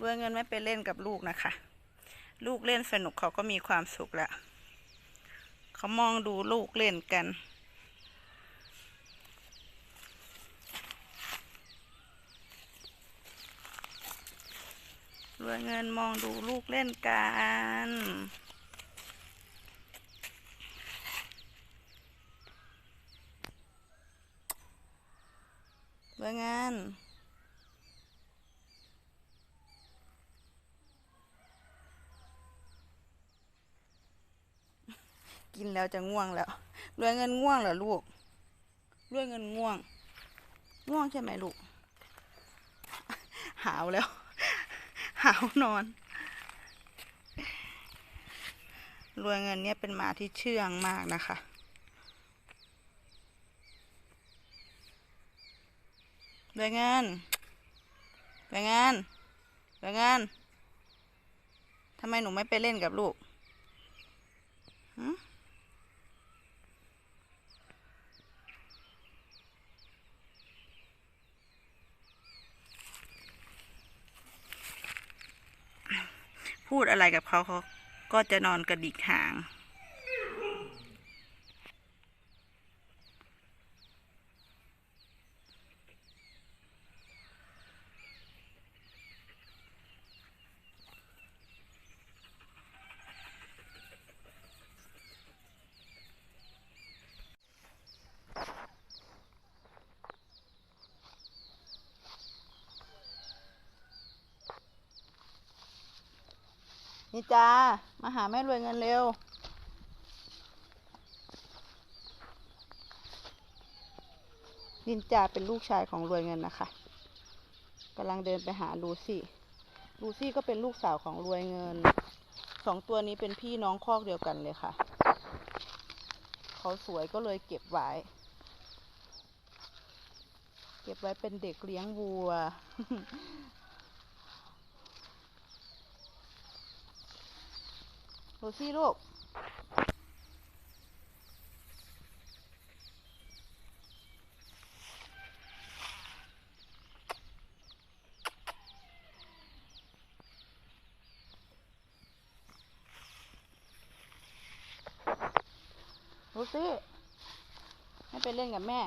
รวยเงินไม่ไปเล่นกับลูกนะคะ ลูกเล่นสนุกเขาก็มีความสุขล้วเขามองดูลูกเล่นกันรวยเงินมองดูลูกเล่นกันรวยเงิน กินแล้วจะง่วงแล้วรวยเงินง่วงเหรอลูกรวยเงินง่วง ง่วงใช่ไหมลูก หาวแล้ว หาวนอน รวยเงินเนี่ยเป็นหมาที่เชื่องมากนะคะรวยเงินรวยเงินรวยเงินทำไมหนูไม่ไปเล่นกับลูกหึ พูดอะไรกับเขาเขาก็จะนอนกระดิกหาง นี่จ้า มาหาแม่รวยเงินเร็ว นินจาเป็นลูกชายของรวยเงินนะคะกำลังเดินไปหาลูซี่ ลูซี่ก็เป็นลูกสาวของรวยเงิน สองตัวนี้เป็นพี่น้องคอกเดียวกันเลยค่ะ เขาสวยก็เลยเก็บไว้ เก็บไว้เป็นเด็กเลี้ยงวัว ลูซี่ลูกลูซี่ให้ไปเล่นกับแม่